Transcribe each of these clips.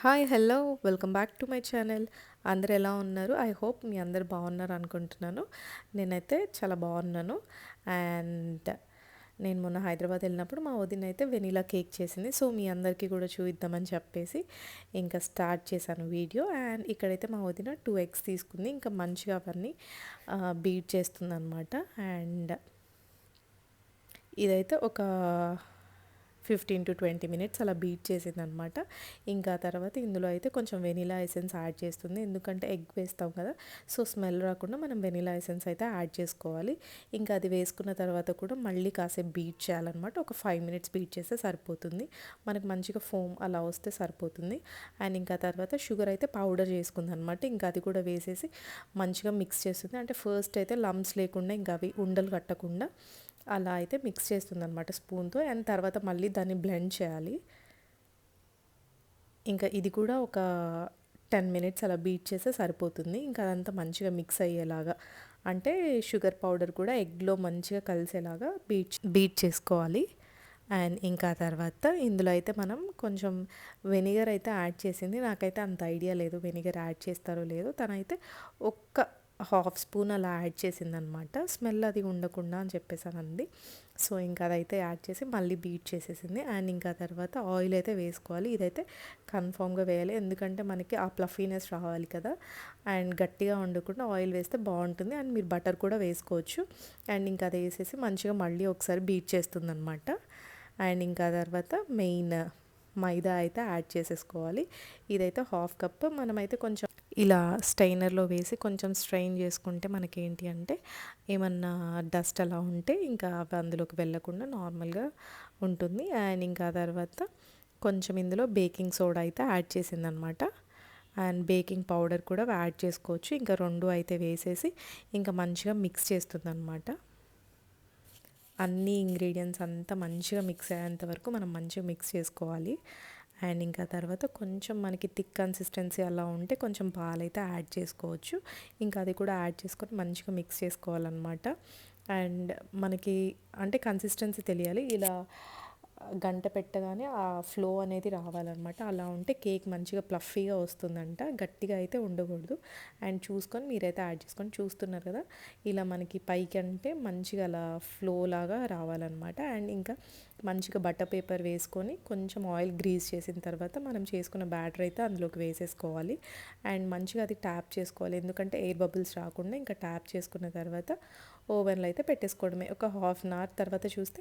Hi hello welcome back to my channel. అందరు ఎలా ఉన్నారు? ఐ హోప్ మీ అందరు బాగున్నారు అనుకుంటున్నాను. నేనైతే చాలా బాగున్నాను. అండ్ నేను మొన్న హైదరాబాద్ వెళ్ళినప్పుడు మా వదిన అయితే వెనీలా కేక్ చేసింది. సో మీ అందరికీ కూడా చూపిద్దామని చెప్పేసి ఇంకా స్టార్ట్ చేశాను వీడియో. అండ్ ఇక్కడైతే మా వదిన టూ ఎగ్స్ తీసుకుంది. ఇంకా మంచిగా అవన్నీ బీట్ చేస్తుంది అనమాట అండ్ ఇదైతే ఒక ఫిఫ్టీన్ టు ట్వంటీ మినిట్స్ అలా బీట్ చేసింది అనమాట ఇంకా తర్వాత ఇందులో అయితే కొంచెం వెనిలా ఎసెన్స్ యాడ్ చేస్తుంది. ఎందుకంటే ఎగ్ వేస్తాం కదా సో స్మెల్ రాకుండా మనం వెనిలా ఎసెన్స్ అయితే యాడ్ చేసుకోవాలి. ఇంకా అది వేసుకున్న తర్వాత కూడా మళ్ళీ కాసేపు బీట్ చేయాలన్నమాట. ఒక ఫైవ్ మినిట్స్ బీట్ చేస్తే సరిపోతుంది. మనకు మంచిగా ఫోమ్ అలా వస్తే సరిపోతుంది. అండ్ ఇంకా తర్వాత షుగర్ అయితే పౌడర్ చేసుకుంది అనమాట ఇంకా అది కూడా వేసేసి మంచిగా మిక్స్ చేస్తుంది. అంటే ఫస్ట్ అయితే లమ్స్ లేకుండా ఇంకా అవి ఉండలు కట్టకుండా అలా అయితే మిక్స్ చేస్తుంది అనమాట స్పూన్తో. అండ్ తర్వాత మళ్ళీ దాన్ని బ్లెండ్ చేయాలి. ఇంకా ఇది కూడా ఒక టెన్ మినిట్స్ అలా బీట్ చేస్తే సరిపోతుంది. ఇంకా అదంతా మంచిగా మిక్స్ అయ్యేలాగా అంటే షుగర్ పౌడర్ కూడా ఎగ్లో మంచిగా కలిసేలాగా బీట్ బీట్ చేసుకోవాలి. అండ్ ఇంకా తర్వాత ఇందులో అయితే మనం కొంచెం వెనిగర్ అయితే యాడ్ చేసింది. నాకైతే అంత ఐడియా లేదు వెనిగర్ యాడ్ చేస్తారో లేదో. తనైతే ఒక్క హాఫ్ స్పూన్ అలా యాడ్ చేసిందనమాట. స్మెల్ అది ఉండకుండా అని చెప్పేసాను అంది సో ఇంకా అదైతే యాడ్ చేసి మళ్ళీ బీట్ చేసేసింది. అండ్ ఇంకా తర్వాత ఆయిల్ అయితే వేసుకోవాలి. ఇదైతే కన్ఫామ్గా వేయాలి. ఎందుకంటే మనకి ఆ ప్లఫీనెస్ రావాలి కదా. అండ్ గట్టిగా ఉండకుండా ఆయిల్ వేస్తే బాగుంటుంది. అండ్ మీరు బటర్ కూడా వేసుకోవచ్చు. అండ్ ఇంకా అది వేసేసి మంచిగా మళ్ళీ ఒకసారి బీట్ చేస్తుంది అనమాట అండ్ ఇంకా తర్వాత మెయిన్ మైదా అయితే యాడ్ చేసేసుకోవాలి. ఇదైతే హాఫ్ కప్. మనమైతే కొంచెం ఇలా స్ట్రైనర్లో వేసి కొంచెం స్ట్రెయిన్ చేసుకుంటే మనకేంటి అంటే ఏమన్నా డస్ట్ అలా ఉంటే ఇంకా అవి అందులోకి వెళ్ళకుండా నార్మల్గా ఉంటుంది. అండ్ ఇంకా తర్వాత కొంచెం ఇందులో బేకింగ్ సోడా అయితే యాడ్ చేసిందనమాట. అండ్ బేకింగ్ పౌడర్ కూడా యాడ్ చేసుకోవచ్చు. ఇంకా రెండు అయితే వేసేసి ఇంకా మంచిగా మిక్స్ చేస్తుంది అనమాట అన్ని ఇంగ్రీడియంట్స్ అంతా మంచిగా మిక్స్ అయ్యేంత వరకు మనం మంచిగా మిక్స్ చేసుకోవాలి. అండ్ ఇంకా తర్వాత కొంచెం మనకి థిక్ కన్సిస్టెన్సీ అలా ఉంటే కొంచెం పాలైతే యాడ్ చేసుకోవచ్చు. ఇంకా అది కూడా యాడ్ చేసుకొని మంచిగా మిక్స్ చేసుకోవాలన్నమాట. అండ్ మనకి అంటే కన్సిస్టెన్సీ తెలియాలి. ఇలా గంట పెట్టగానే ఆ ఫ్లో అనేది రావాలన్నమాట. అలా ఉంటే కేక్ మంచిగా ప్లఫీగా వస్తుందంట. గట్టిగా అయితే ఉండకూడదు. అండ్ చూసుకొని మీరైతే యాడ్ చేసుకొని చూస్తున్నారు కదా ఇలా మనకి పైకి అంటే మంచిగా అలా ఫ్లో లాగా రావాలన్నమాట. అండ్ ఇంకా మంచిగా బటర్ పేపర్ వేసుకొని కొంచెం ఆయిల్ గ్రీజ్ చేసిన తర్వాత మనం చేసుకున్న బ్యాటర్ అయితే అందులోకి వేసేసుకోవాలి. అండ్ మంచిగా అది ట్యాప్ చేసుకోవాలి. ఎందుకంటే ఎయిర్ బబుల్స్ రాకుండా ఇంకా ట్యాప్ చేసుకున్న తర్వాత ఓవెన్లో అయితే పెట్టేసుకోవడమే. ఒక హాఫ్ అన్ అవర్ తర్వాత చూస్తే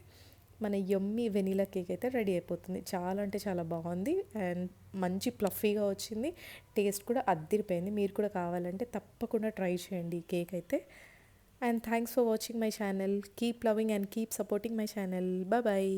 మన యమ్మీ వెనీలా కేక్ అయితే రెడీ అయిపోతుంది. చాలా అంటే చాలా బాగుంది. అండ్ మంచి ప్లఫీగా వచ్చింది. టేస్ట్ కూడా అద్దిరిపోయింది. మీరు కూడా కావాలంటే తప్పకుండా ట్రై చేయండి ఈ కేక్ అయితే. And thanks for watching my channel keep loving and keep supporting my channel bye